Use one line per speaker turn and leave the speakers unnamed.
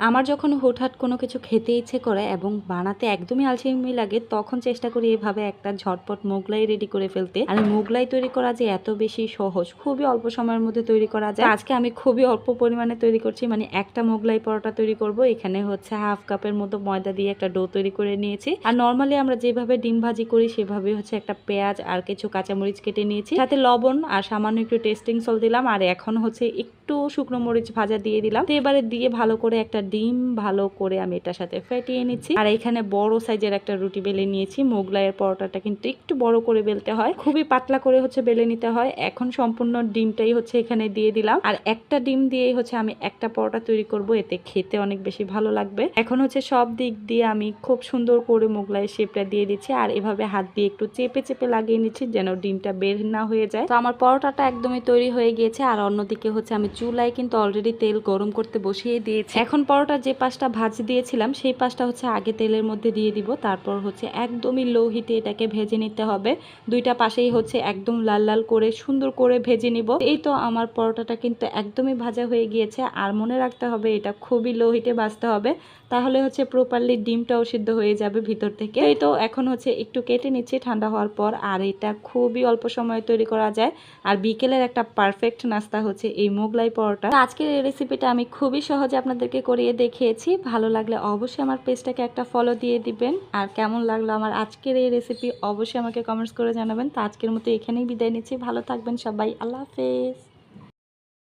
আমার যখন হুটহাট কোনো কিছু খেতে ইচ্ছে করে এবং বানাতে একদমই আলসেমি লাগে, তখন চেষ্টা করি এভাবে একটা ঝটপট মোগলাই রেডি করে ফেলতে। আর মোগলাই তৈরি করা যে এত বেশি সহজ, খুবই অল্প সময়ের মধ্যে তৈরি করা যায়। আজকে আমি খুবই অল্প পরিমাণে তৈরি করছি মানে একটা মোগলাই পরোটা তৈরি করব। এখানে হচ্ছে হাফ কাপের মতো ময়দা দিয়ে একটা ডো তৈরি করে নিয়েছি। আর নর্মালি আমরা যেভাবে ডিম ভাজি করি, সেভাবে হচ্ছে একটা পেঁয়াজ আর কিছু কাঁচামরিচ কেটে নিয়েছি। সাথে লবণ আর সামান্য একটু টেস্টিং সল দিলাম। আর এখন হচ্ছে একটু শুকনো মরিচ ভাজা দিয়ে দিলাম। তো এবারে দিয়ে ভালো করে একটা ডিম ভালো করে আমি এটার সাথে ফেটিয়ে নিচ্ছি। আর এখানে বড় সাইজের একটা রুটি বেলে নিয়েছি। মোগলাইয়ের পরোটাটা কিন্তু একটু বড় করে বেলতে হয়। খুবই পাতলা করে হচ্ছে বেলে নিতে হয়। এখন সম্পূর্ণ ডিমটাই হচ্ছে এখানে দিয়ে দিলাম। আর একটা ডিম দিয়েই হচ্ছে আমি একটা পরোটা তৈরি করব। এতে খেতে অনেক বেশি ভালো লাগবে। এখন হচ্ছে সব দিক দিয়ে আমি খুব সুন্দর করে মোগলাই শেপটা দিয়ে দিচ্ছি। আর এভাবে হাত দিয়ে একটু চেপে চেপে লাগিয়ে নিচ্ছি যেন ডিমটা বের না হয়ে যায়। তো আমার পরোটাটা একদমই তৈরি হয়ে গিয়েছে। আর অন্যদিকে হচ্ছে আমি চুলায় কিন্তু অলরেডি তেল গরম করতে বসিয়ে দিয়েছি। এখন পরোটা যে পাশটা ভাজ দিয়েছিলাম, সেই পাশটা হচ্ছে আগে তেলের মধ্যে দিয়ে দিব। তারপর হচ্ছে একদমই লো হিটে এটাকে ভেজে নিতে হবে। দুইটা পাশেই হচ্ছে একদম লাল লাল করে, সুন্দর করে ভেজে নিব। এই তো আমার পরোটাটা কিন্তু একদমই ভাজা হয়ে গিয়েছে। আর মনে রাখতে হবে, এটা খুবই লো হিটে ভাজতে হবে। তাহলে হচ্ছে প্রপারলি ডিমটাও সিদ্ধ হয়ে যাবে ভিতর থেকে। এই তো এখন হচ্ছে একটু কেটে নিচ্ছি ঠান্ডা হওয়ার পর। আর এটা খুবই অল্প সময়ে তৈরি করা যায়। আর বিকেলের একটা পারফেক্ট নাস্তা হচ্ছে এই মোগলাই পরোটা। আজকের এই রেসিপিটা আমি খুবই সহজে আপনাদেরকে করিয়ে দেখিয়েছি। ভালো লাগলে অবশ্যই আমার পেজটাকে একটা ফলো দিয়ে দিবেন। আর কেমন লাগল আমার আজকের এই রেসিপি অবশ্যই আমাকে কমেন্টস করে জানাবেন। তো আজকের মতো এখানেই বিদায় নিচ্ছি। ভালো থাকবেন সবাই। আল্লাহ হাফেজ।